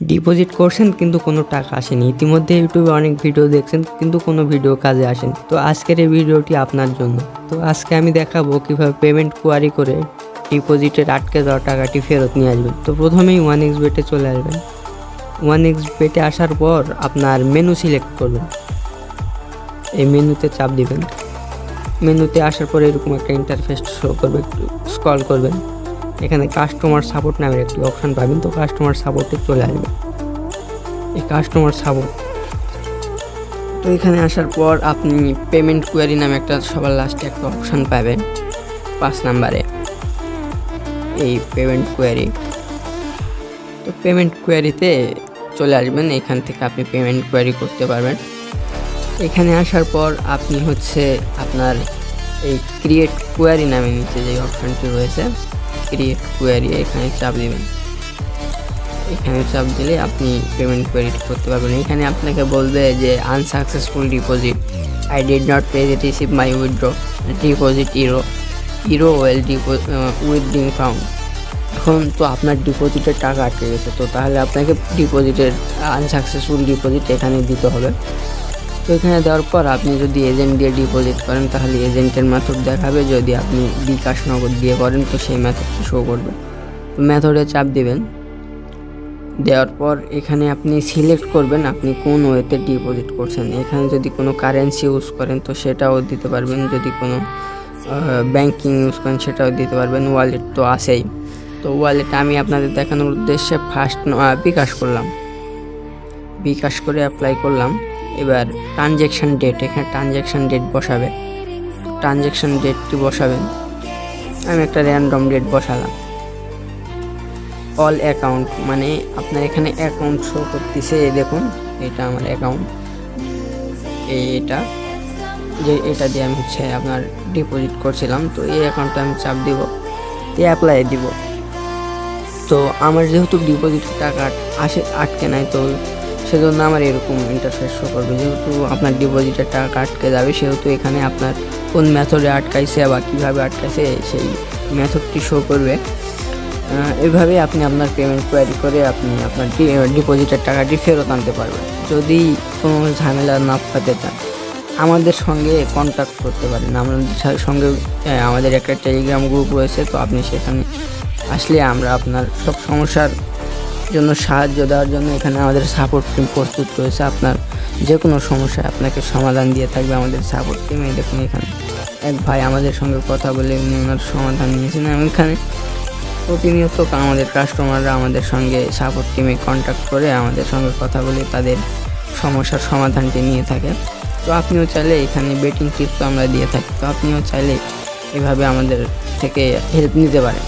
Deposit করছেন কিন্তু কোনো টাকা আসেনি। ইতিমধ্যে ইউটিউবে অনেক ভিডিও দেখছেন কিন্তু কোনো ভিডিও কাজে আসেনি। তো আজকের এই ভিডিওটি আপনার জন্য। তো আজকে আমি দেখাবো কীভাবে পেমেন্ট কোয়ারি করে ডিপোজিটের আটকে যাওয়া টাকাটি ফেরত নিয়ে আসবেন। তো প্রথমেই ওয়ান এক্স বেটে চলে আসবেন। ওয়ান এক্স বেটে আসার পর আপনার মেনু সিলেক্ট করবেন। এই মেনুতে চাপ দিবেন। মেনুতে আসার পর এরকম একটা ইন্টারফেস শো করবে, একটু স্ক্রল করবেন। এখানে কাস্টমার সাপোর্ট নামের একটি অপশান পাবেন। তো কাস্টমার সাপোর্টে চলে আসবে। এই কাস্টমার সাপোর্ট তো এখানে আসার পর আপনি পেমেন্ট কোয়ারি নামে একটা সবার লাস্টে একটা অপশান পাবেন, পাঁচ নাম্বারে। এই পেমেন্ট কোয়ারি তো পেমেন্ট কোয়ারিতে চলে আসবেন। এখান থেকে আপনি পেমেন্ট কোয়ারি করতে পারবেন। এখানে আসার পর আপনি হচ্ছে আপনার এই ক্রিয়েট কোয়ারি নামে নিচে যে অপশানটি রয়েছে ক্রিয়েট কোয়ারি এখানে চাপ দেবেন। এখানে চাপ দিলে আপনি পেমেন্ট কোয়ারি করতে পারবেন। এখানে আপনাকে বলবে যে unsuccessful deposit I did not pay receive my withdraw deposit error error well withdrawing found এখন তো আপনার ডিপোজিটের টাকা আটকে গেছে, তো তাহলে আপনাকে ডিপোজিটের আনসাকসেসফুল ডিপোজিট এখানে দিতে হবে। তো এখানে দেওয়ার পর আপনি যদি এজেন্ট দিয়ে ডিপোজিট করেন, তাহলে এজেন্টের মেথড দেখাবে যদি আপনি বিকাশ নগদ দিয়ে করেন, তো সেই মেথডটি শো করবে। তো মেথডে চাপ দেবেন। দেওয়ার পর এখানে আপনি সিলেক্ট করবেন, আপনি কোন ওয়েতে ডিপোজিট করছেন। এখানে যদি কোনো কারেন্সি ইউজ করেন, তো সেটাও দিতে পারবেন। যদি কোনো ব্যাংকিং ইউজ করেন, সেটাও দিতে পারবেন। ওয়ালেট তো আছেই। তো ওয়ালেট আমি আপনাদের দেখানোর উদ্দেশ্যে ফার্স্ট বিকাশ করলাম। বিকাশ করে অ্যাপ্লাই করলাম। এবার ট্রানজ্যাকশান ডেট এখানে ট্রানজ্যাকশান ডেট বসাবে। ট্রানজ্যাকশান ডেটটি বসাবেন আমি একটা র্যান্ডম ডেট বসালাম। অল অ্যাকাউন্ট মানে আপনার এখানে অ্যাকাউন্ট শো করতেছে, এই দেখুন, এটা আমার অ্যাকাউন্ট এই এটা যে এটা দিয়ে আমি হচ্ছে আপনার ডিপোজিট করছিলাম, তো এই অ্যাকাউন্টটা আমি চাপ দিব, দিয়ে অ্যাপ্লাই দিব। তো আমার যেহেতু ডিপোজিট টাকা আসে আটকে নাই, তো সেজন্য আমার এরকম ইন্টারফেস শো করবে। যেহেতু আপনার ডিপোজিটের টাকা আটকে যাবে, সেহেতু এখানে আপনার কোন মেথডে আটকাইছে বা কীভাবে আটকাইছে, সেই মেথডটি শো করবে। এভাবে আপনি আপনার পেমেন্ট কোয়ারি করে আপনি আপনার ডিপোজিটের টাকাটি ফেরত আনতে পারবেন। যদি কোনো ঝামেলা না পাতে চান, আমাদের সঙ্গে কন্ট্যাক্ট করতে পারেন। আমাদের সঙ্গে আমাদের একটা টেলিগ্রাম গ্রুপ রয়েছে, তো আপনি সেখানে আসলে আমরা আপনার সব সমস্যার জন্য, সাহায্য দেওয়ার জন্য এখানে আমাদের সাপোর্ট টিম প্রস্তুত রয়েছে। আপনার যে কোনো সমস্যায় আপনাকে সমাধান দিয়ে থাকবে আমাদের সাপোর্ট টিম এই দেখুন এখানে এক ভাই আমাদের সঙ্গে কথা বলে উনি ওনার সমাধান নিয়েছেন। এখানে প্রতিনিয়ত আমাদের কাস্টমাররা আমাদের সঙ্গে সাপোর্ট টিমে কন্ট্যাক্ট করে আমাদের সঙ্গে কথা বলে তাদের সমস্যার সমাধানটি নিয়ে থাকে। তো আপনিও চাইলে এখানে বেটিং টিপস আমরা দিয়ে থাকি। তো আপনিও চাইলে এভাবে আমাদের থেকে হেল্প নিতে পারেন।